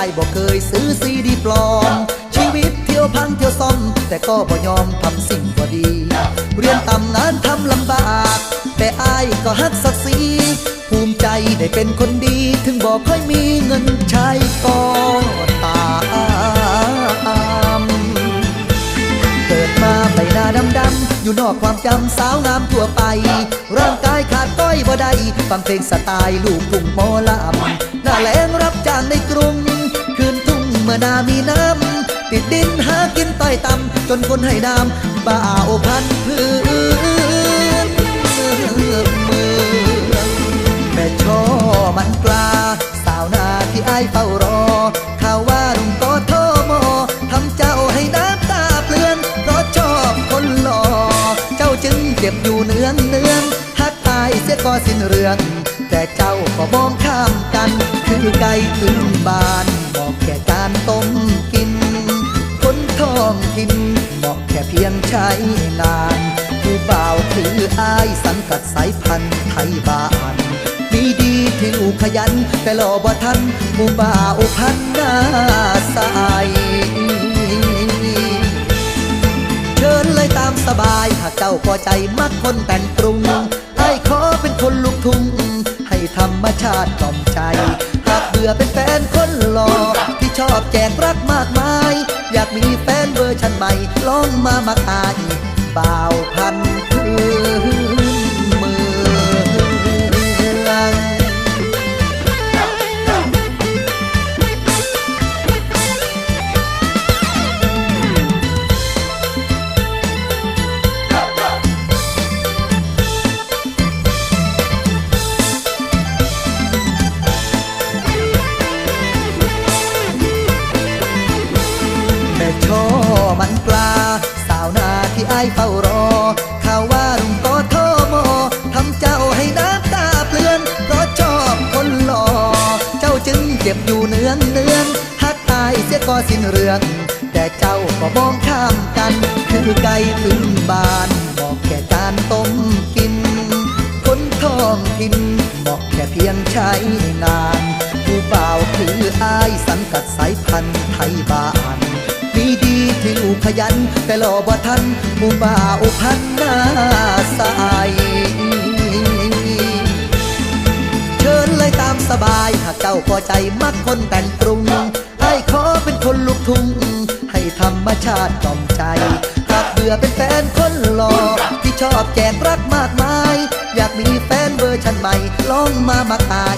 ายบอกเคยซื้อซีดีปลอม ชีวิตเที่ยวพังเที่ยวซ่อม แต่ก็บ่ยอมทำสิ่งบ่ดี เรียนตำงานทำลำบาก แต่อายก็ฮักศักดิ์ศรีภูมิใจได้เป็นคนดี ถึงบอกค่อยมีเงินใช้ก็ อกความจำสาวงามทั่วไป ร่างกายขาดก้อยบ่ได้ฟังเพลงสไตล์ลูกทุ่งหมอลำหน้าแรงรับจ้างในกรุง คืนทุ่งเมื่อนามีน้ำ ติดดินหากินต้อยต่ำจนคนให้น้ำบ่าวพันพื้นเมืองแม่ช่อมันกลา สาวนาที่อายเฝ้ารอ จ็บอยู่เนืองเนืองฮักอายเสียก็สิ้นเรื่อง แต่เจ้าก็มองข้ามกัน คือไกลถึงบ้านบอกแค่การต้มกินคนท้องถิ่นบอกแค่เพียงใช้งานผู้บ่าวคืออายสังกัดสายพันธุ์ไทยบ้านมีดีที่ลูกขยัน แต่หล่อบ่ทันหมู่บ่าวพันหน้าใส เชิญเลยตามสบาย หากเจ้าพอใจมักคนแต่งปรุงให้ขอเป็นคนลูกทุ่งให้ธรรมชาติกล่อมใจ หากเบื่อเป็นแฟนคนหล่อที่ชอบแจกรักมากมาย อยากมีแฟนเวอร์ชันใหม่ลองมามาตายบ่าวายเฝ้ารอ ข่าวว่าลุงก็โทรโมทำเจ้าให้น้ำตาเปลือนเพราะชอบคนหล่อ เจ้าจึงเจ็บอยู่เนืองเนืองฮักอายเสียก็สิ้นเรื่อง แต่เจ้าก็มองข้ามกัน คือไกลถึงบ้านบอกแค่การต้มกิน คนท้องถิ่นบอกแค่เพียงใช้งาน ผู้บ่าวคืออายสังกัดสายพันธุ์ไทยบ้าน มีดีที่ลูกขยัน แต่หล่อบ่ทันมูบ่าวพันหน้าใสเชิญเลยตามสบาย หากเจ้าพอใจมักคนแต่งกรุงให้ขอเป็นคนลูกทุ่งให้ธรรมชาติกล่อมใจ หากเบื่อเป็นแฟนคนหล่อที่ชอบแจกรักมากมาย อยากมีแฟนเวอร์ชันใหม่ลองมามาตาย